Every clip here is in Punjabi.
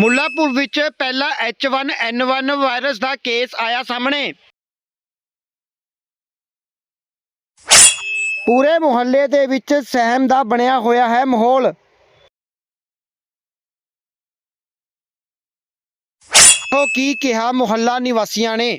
ਮੁੱਲਾਪੁਰ ਵਿੱਚ ਪਹਿਲਾ H1N1 ਵਾਇਰਸ ਦਾ ਕੇਸ ਆਇਆ ਸਾਹਮਣੇ। ਪੂਰੇ ਮੁਹੱਲੇ ਦੇ ਵਿੱਚ ਸਹਿਮ ਦਾ ਬਣਿਆ ਹੋਇਆ ਹੈ ਮਾਹੌਲ। ਉਹ ਕੀ ਕਿਹਾ ਮੁਹੱਲਾ ਨਿਵਾਸੀਆਂ ਨੇ?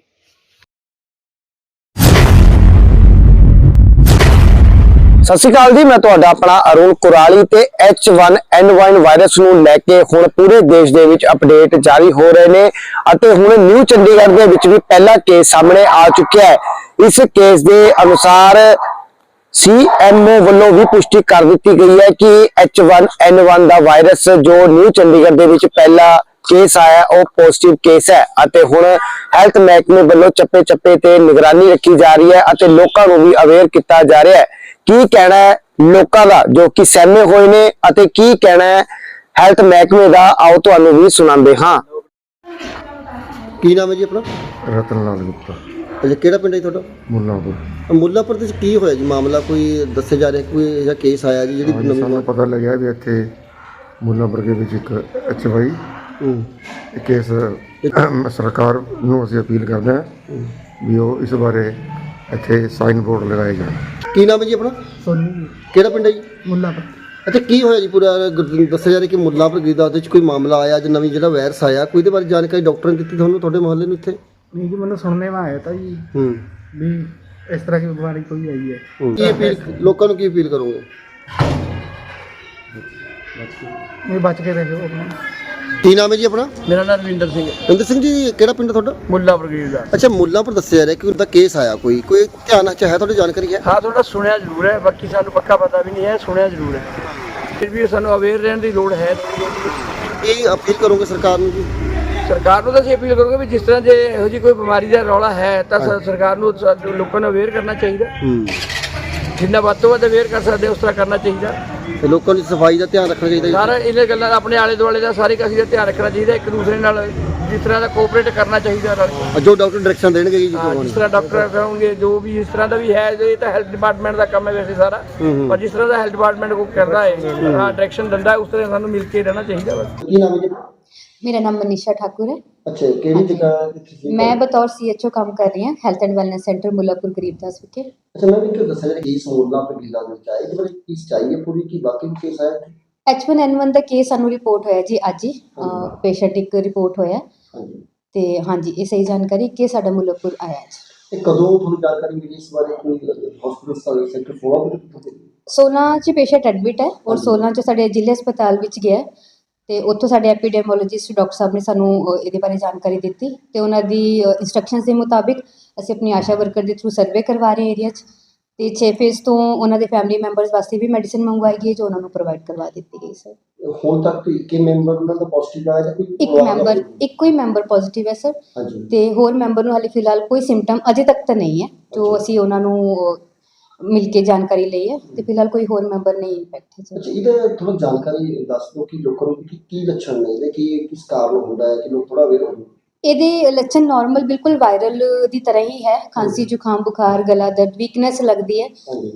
ਸਤਿ ਸ਼੍ਰੀ ਅਕਾਲ ਜੀ, ਮੈਂ ਤੁਹਾਡਾ ਆਪਣਾ ਅਰੁਣ ਕੁਰਾਲੀ ਤੇ H1N1 ਵਾਇਰਸ ਨੂੰ ਲੈ ਕੇ ਹੁਣ ਪੂਰੇ ਦੇਸ਼ ਦੇ ਵਿੱਚ ਅਪਡੇਟ ਜਾਰੀ ਹੋ ਰਹੇ ਨੇ ਅਤੇ ਹੁਣ ਨਿਊ ਚੰਡੀਗੜ੍ਹ ਦੇ ਵਿੱਚ ਵੀ ਪਹਿਲਾ ਕੇਸ ਸਾਹਮਣੇ ਆ ਚੁੱਕਿਆ ਹੈ। ਇਸ ਕੇਸ ਦੇ ਅਨੁਸਾਰ ਸੀਐਮਓ ਵੱਲੋਂ ਵੀ ਪੁਸ਼ਟੀ ਕਰ ਦਿੱਤੀ ਗਈ ਹੈ ਕਿ H1N1 ਦਾ ਵਾਇਰਸ ਜੋ ਨਿਊ ਚੰਡੀਗੜ੍ਹ ਦੇ ਵਿੱਚ ਪਹਿਲਾ ਕੇਸ ਆਇਆ, ਉਹ ਪੋਜ਼ਿਟਿਵ ਕੇਸ ਹੈ ਅਤੇ ਹੁਣ ਹੈਲਥ ਮਹਿਕਮੇ ਵੱਲੋਂ ਚੱਪੇ ਚੱਪੇ ਤੇ ਨਿਗਰਾਨੀ ਰੱਖੀ ਜਾ ਰਹੀ ਹੈ ਅਤੇ ਲੋਕਾਂ ਨੂੰ ਵੀ ਅਵੇਅਰ ਕੀਤਾ ਜਾ ਰਿਹਾ ਹੈ। ਕੀ ਕਹਿਣਾ ਹੈ ਲੋਕਾਂ ਦਾ ਜੋ ਕਿ ਸਹਿਮੇ ਹੋਏ ਨੇ ਅਤੇ ਕੀ ਕਹਿਣਾ ਹੈ ਹੈਲਥ ਮਹਿਕਮੇ ਦਾ ਆਓ ਤੁਹਾਨੂੰ ਵੀ ਸੁਣਾਉਂਦੇ ਹਾਂ। ਕੀ ਨਾਮ ਹੈ ਜੀ ਆਪਣਾ? ਰਤਨ ਲਾਲ ਗੁਪਤਾ। ਅੱਛਾ ਕਿਹੜਾ ਪਿੰਡ ਹੈ ਜੀ ਤੁਹਾਡਾ? ਮੁੱਲਾਂਪੁਰ। ਮੁੱਲਾਪੁਰ ਦੇ ਵਿੱਚ ਕੀ ਹੋਇਆ ਜੀ? ਮਾਮਲਾ ਕੋਈ ਦੱਸਿਆ ਜਾ ਰਿਹਾ ਕੋਈ ਇਹੋ ਜਿਹਾ ਕੇਸ ਆਇਆ ਜੀ ਜਿਹੜੀ ਅੱਜ ਨਵੀਂ ਸਾਨੂੰ ਪਤਾ ਲੱਗਿਆ ਵੀ ਇੱਥੇ ਮੁੱਲਾਂਪੁਰ ਦੇ ਵਿੱਚ ਇੱਕ ਐਚਵਾਈ ਹੂੰ। ਕੇਸ ਸਰਕਾਰ ਨੂੰ ਅਸੀਂ ਅਪੀਲ ਕਰਦੇ ਹਾਂ ਵੀ ਉਹ ਇਸ ਬਾਰੇ ਇੱਥੇ ਸਾਈਨ ਬੋਰਡ ਲਗਾਏ ਜਾਣ। ਕੀ ਨਾਮ ਹੈ ਜੀ ਆਪਣਾ? ਸੋਨੂੰ ਕਿਹੜਾ ਪਿੰਡ ਹੈ ਜੀ? ਮੁੱਲਾਪੁਰ। ਅੱਛਾ ਕੀ ਹੋਇਆ ਜੀ ਪੂਰਾ? ਗੁਰ- ਦੱਸਿਆ ਜਾ ਰਿਹਾ ਕਿ ਮੁੱਲਾਪੁਰ ਗਿਰਦਾ ਉਹਦੇ ਵਿੱਚ ਕੋਈ ਮਾਮਲਾ ਆਇਆ ਅੱਜ ਨਵੀਂ ਜਿਹੜਾ ਵਾਇਰਸ ਆਇਆ ਕੋਈ ਇਹਦੇ ਬਾਰੇ ਜਾਣਕਾਰੀ ਡਾਕਟਰ ਨੇ ਦਿੱਤੀ ਤੁਹਾਨੂੰ ਤੁਹਾਡੇ ਮੁਹੱਲੇ ਨੂੰ ਇੱਥੇ? ਨਹੀਂ ਜੀ ਮੈਨੂੰ ਸੁਣਨੇ ਮੈਂ ਆਇਆ ਤਾਂ ਜੀ। ਹੂੰ। ਵੀ ਇਸ ਤਰ੍ਹਾਂ ਦੀ ਬਿਮਾਰੀ ਕੋਈ ਆਈ ਹੈ। ਹੂੰ। ਕੀ ਅਪੀਲ ਲੋਕਾਂ ਨੂੰ ਕੀ ਅਪੀਲ ਕਰੋਗੇ? ਨਹੀਂ ਬਚ ਕੇ ਰਹੋ ਆਪਣਾ। ਕੀ ਨਾਮ ਹੈ ਜੀ ਆਪਣਾ? ਮੇਰਾ ਨਾਮ ਰਵਿੰਦਰ ਸਿੰਘ ਹੈ, ਇੰਦਰ ਸਿੰਘ ਜੀ ਕਿਹੜਾ ਪਿੰਡ ਤੁਹਾਡਾ? ਮੁੱਲਾ ਬਰਗੀਰ ਦਾ। ਅੱਛਾ ਮੁੱਲਾਪੁਰ ਦੱਸਿਆ ਜਾ ਰਿਹਾ ਕਿ ਉਹਦਾ ਕੇਸ ਆਇਆ ਕੋਈ। ਕੋਈ ਧਿਆਨ ਚ ਹੈ ਤੁਹਾਡੀ ਜਾਣਕਾਰੀ ਹੈ? ਹਾਂ ਥੋੜਾ ਸੁਣਿਆ ਜ਼ਰੂਰ ਹੈ ਬਾਕੀ ਸਾਨੂੰ ਪੱਕਾ ਪਤਾ ਵੀ ਨਹੀਂ ਹੈ ਸੁਣਿਆ ਜ਼ਰੂਰ ਹੈ। ਫਿਰ ਵੀ ਸਾਨੂੰ ਅਵੇਅਰ ਰਹਿਣ ਦੀ ਲੋੜ ਹੈ ਕੀ ਅਪੀਲ ਕਰੋਗੇ ਸਰਕਾਰ ਨੂੰ ਜੀ? ਸਰਕਾਰ ਨੂੰ ਤਾਂ ਅਸੀਂ ਅਪੀਲ ਕਰੋਗੇ ਵੀ ਜਿਸ ਤਰ੍ਹਾਂ ਜੇ ਇਹੋ ਜਿਹੀ ਕੋਈ ਬਿਮਾਰੀ ਦਾ ਰੌਲਾ ਹੈ ਤਾਂ ਸ- ਸਰਕਾਰ ਨੂੰ ਸ- ਲੋਕਾਂ ਨੂੰ ਅਵੇਅਰ ਕਰਨਾ ਚਾਹੀਦਾ। ਹੂੰ। ਜਿੰਨਾ ਵੱਧ ਤੋਂ ਵੱਧ ਅਵੇਅਰ ਕਰ ਸਕਦੇ ਉਸ ਤਰ੍ਹਾਂ ਕਰਨਾ ਚਾਹੀਦਾ। ਤੇ ਲੋਕਾਂ ਦੀ ਸਫ਼ਾਈ ਦਾ ਧਿਆਨ ਰੱਖਣਾ ਚਾਹੀਦਾ ਜੀ। ਸਾਰਾ ਇਹਨਾਂ ਗੱਲਾਂ ਦਾ ਆਪਣੇ ਆਲੇ ਦੁਆਲੇ ਦਾ ਸਾਰੇ ਕਸੀ ਦਾ ਧਿਆਨ ਰੱਖਣਾ ਚਾਹੀਦਾ ਇੱਕ ਦੂਸਰੇ ਨਾਲ ਜਿਸ ਤਰ੍ਹਾਂ ਦਾ ਕੋਆਪਰੇਟ ਕਰਨਾ ਚਾਹੀਦਾ ਕੇ। ਜੋ ਡਾਕਟਰ ਡਾਇਰੈਕਸ਼ਨ ਦੇਣਗੇ ਜੀ ਹਾਂ, ਤੁਹਾਨੂੰ ਜਿਸ ਤਰ੍ਹਾਂ ਡਾਕਟਰ ਕਹੋਗੇ ਜੋ ਵੀ ਇਸ ਤਰ੍ਹਾਂ ਦਾ ਵੀ ਹੈ ਇਹ ਤਾਂ ਹੈਲਥ ਡਿਪਾਰਟਮੈਂਟ ਦਾ ਕੰਮ ਹੈ ਵੈਸੇ ਸਾਰਾ। ਪਰ ਜਿਸ ਤਰ੍ਹਾਂ ਦਾ ਹੈਲਥ ਡਿਪਾਰਟਮੈਂਟ ਕੋ ਕਰਦਾ ਹੈ ਹਾਂ। ਡਾਇਰੈਕਸ਼ਨ ਦਿੰਦਾ ਹੈ ਉਸ ਤਰ੍ਹਾਂ ਸਾਨੂੰ ਮਿਲ ਕੇ ਰਹਿਣਾ ਚਾਹੀਦਾ ਬਸ। ਕੀ ਨਾਮ ਹੈ ਜੀ? ਮੇਰਾ ਨਾਮ ਮਨੀਸ਼ਾ ਠਾਕੁਰ ਹੈ। ਅੱਛਾ ਕਿਹੜੀ ਜਗ੍ਹਾ ਤੇ ਮੈਂ ਬਤੌਰ ਸੀਐਚਓ ਕੰਮ ਕਰ ਰਹੀ ਹਾਂ health and wellness centre Mullapur Garibdas ਵਿਖੇ। ਅੱਛਾ ਮੈਂ ਇੱਕ ਦੱਸਿਆ ਕਿ ਇਸ ਮੋਲਾ ਤੇ ਗਿਲਾ ਦੇ ਚਾਹੀਏ ਇਹਦੇ ਕੀ ਚਾਹੀਏ ਪੂਰੀ ਕੀ ਬਾਕੀ ਕੇਸ ਆਇਆ H1N1 ਦਾ ਕੇਸ ਸਾਨੂੰ ਰਿਪੋਰਟ ਹੋਇਆ ਜੀ ਅੱਜ ਹੀ ਪੇਸ਼ੈਂਟ ਇੱਕ ਰਿਪੋਰਟ ਹੋਇਆ। ਤੇ ਹਾਂਜੀ ਇਹ ਸਹੀ ਜਾਣਕਾਰੀ ਕਿ ਸਾਡਾ ਮੁੱਲਾਪੁਰ ਆਇਆ ਜੀ। ਇਹ ਕਦੋਂ ਤੁਹਾਨੂੰ ਜਾਣਕਾਰੀ ਮਿਲੀ ਇਸ ਬਾਰੇ ਕੋਈ ਹਸਪੀਟਲ ਸਰਵਿਸ ਸੈਂਟਰ ਫੋਲਾ 16 ਚ ਪੇਸ਼ੈਂਟ ਐਡਮਿਟ ਹੈ ਔਰ 16 ਚ ਸਾਡੇ ਜ਼ਿਲ੍ਹੇ ਹਸਪਤਾਲ ਵਿੱਚ ਗਿਆ। ਤੇ ਉੱਥੋਂ ਸਾਡੇ ਐਪੀਡੈਮੋਲੋਜਿਸਟ ਡਾਕਟਰ ਸਾਹਿਬ ਨੇ ਸਾਨੂੰ ਇਹਦੇ ਬਾਰੇ ਜਾਣਕਾਰੀ ਦਿੱਤੀ ਤੇ ਉਹਨਾਂ ਦੀ ਇਨਸਟਰਕਸ਼ਨਸ ਦੇ ਮੁਤਾਬਿਕ ਅਸੀਂ ਆਪਣੀ ਆਸ਼ਾ ਵਰਕਰ ਦੇ ਥਰੂ ਸਰਵੇ ਕਰਵਾ ਰਹੇ ਏਰੀਆ 'ਚ ਤੇ 6 ਫੇਜ਼ ਤੋਂ ਉਹਨਾਂ ਦੇ ਫੈਮਿਲੀ ਮੈਂਬਰਸ ਵਾਸਤੇ ਵੀ ਮੈਡੀਸਿਨ ਮੰਗਵਾਈ ਗਈ ਜੋ ਉਹਨਾਂ ਨੂੰ ਪ੍ਰੋਵਾਈਡ ਕਰਵਾ ਦਿੱਤੀ ਗਈ ਸਰ ਹੁਣ ਤੱਕ ਇੱਕ ਮੈਂਬਰ ਉਹਨਾਂ ਦਾ ਪੋਜ਼ਿਟਿਵ ਆਇਆ ਜਾਂ ਕੋਈ ਇੱਕ ਮੈਂਬਰ? ਇੱਕੋ ਹੀ ਮੈਂਬਰ ਪੋਜ਼ਿਟਿਵ ਹੈ ਸਰ ਤੇ ਹੋਰ ਮੈਂਬਰ ਨੂੰ ਹਾਲੇ ਫਿਲਹਾਲ ਕੋਈ ਸਿੰਪਟਮ ਅਜੇ ਤੱਕ ਤਾਂ ਨਹੀਂ ਹੈ ਜੋ ਅਸੀਂ ਉਹਨਾਂ ਨੂੰ ਮਿਲ ਕੇ ਜਾਣਕਾਰੀ ਲਈ ਹੈ ਤੇ ਫਿਲਹਾਲ ਕੋਈ ਹੋਰ ਮੈਂਬਰ ਨਹੀਂ ਇੰਪੈਕਟ ਹੈ ਸਰ ਅੱਛਾ, ਇਹਦਾ ਥੋੜਾ ਜਾਣਕਾਰੀ ਦੱਸ ਦਿਓ ਕਿ ਲੋਕਾਂ ਨੂੰ ਕਿ ਕੀ ਲੱਛਣ ਨੇ, ਇਹਦੇ ਕੀ, ਕਿਸ ਕਾਰਨ ਹੁੰਦਾ ਹੈ, ਕਿ ਲੋਕ ਥੋੜਾ ਅਵੇਅਰ ਹੋਣ। ਇਹਦੇ ਲੱਛਣ ਨਾਰਮਲ ਬਿਲਕੁਲ ਵਾਇਰਲ ਦੀ ਤਰ੍ਹਾਂ ਹੀ ਹੈ। ਖਾਂਸੀ ਜ਼ੁਕਾਮ ਬੁਖਾਰ ਗਲਾ ਦਰਦ ਵੀਕਨੈਸ ਲੱਗਦੀ ਹੈ।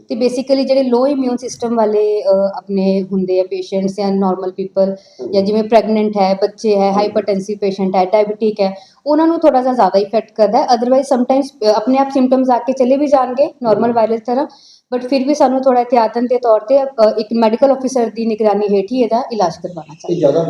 ਤੇ ਬੇਸਿਕਲੀ ਜਿਹੜੇ ਲੋ ਇਮਿਊਨ ਸਿਸਟਮ ਵਾਲੇ ਅ, ਆਪਣੇ ਹੁੰਦੇ ਆ ਪੇਸ਼ੈਂਟਸ ਜਾਂ ਨਾਰਮਲ ਪੀਪਲ ਜਾਂ ਜਿਵੇਂ ਪ੍ਰੈਗਨੈਂਟ ਹੈ ਬੱਚੇ ਹੈ ਹਾਈਪਰਟੈਂਸਿਵ ਪੇਸ਼ੈਂਟ ਹੈ ਡਾਇਬੀਟਿਕ ਹੈ ਉਹਨਾਂ ਨੂੰ ਥੋੜਾ ਜਿਹਾ ਜ਼ਿਆਦਾ ਇਫੈਕਟ ਕਰਦਾ ਹੈ। ਅਦਰਵਾਈਜ਼ ਸਮਟਾਈਮਸ ਆਪਣੇ ਆਪ ਸਿੰਪਟਮਸ ਆ ਕੇ ਚਲੇ ਵੀ ਜਾਣਗੇ ਨਾਰਮਲ ਵਾਇਰਲ ਤਰ੍ਹਾਂ। ਬਟ ਫਿਰ ਵੀ ਸਾਨੂੰ ਥੋੜਾ ਇhtiyatan ਦੇ ਤੌਰ ਤੇ ਅ, ਇੱਕ ਮੈਡੀਕਲ ਅਫੀਸਰ ਦੀ ਨਿਗਰਾਨੀ ਹੇਠ ਹੀ ਇਹਦਾ ਇਲਾਜ ਕਰਵਾਉਣਾ ਚਾਹੀਦਾ ਇਹ ਜ਼ਿਆਦਾ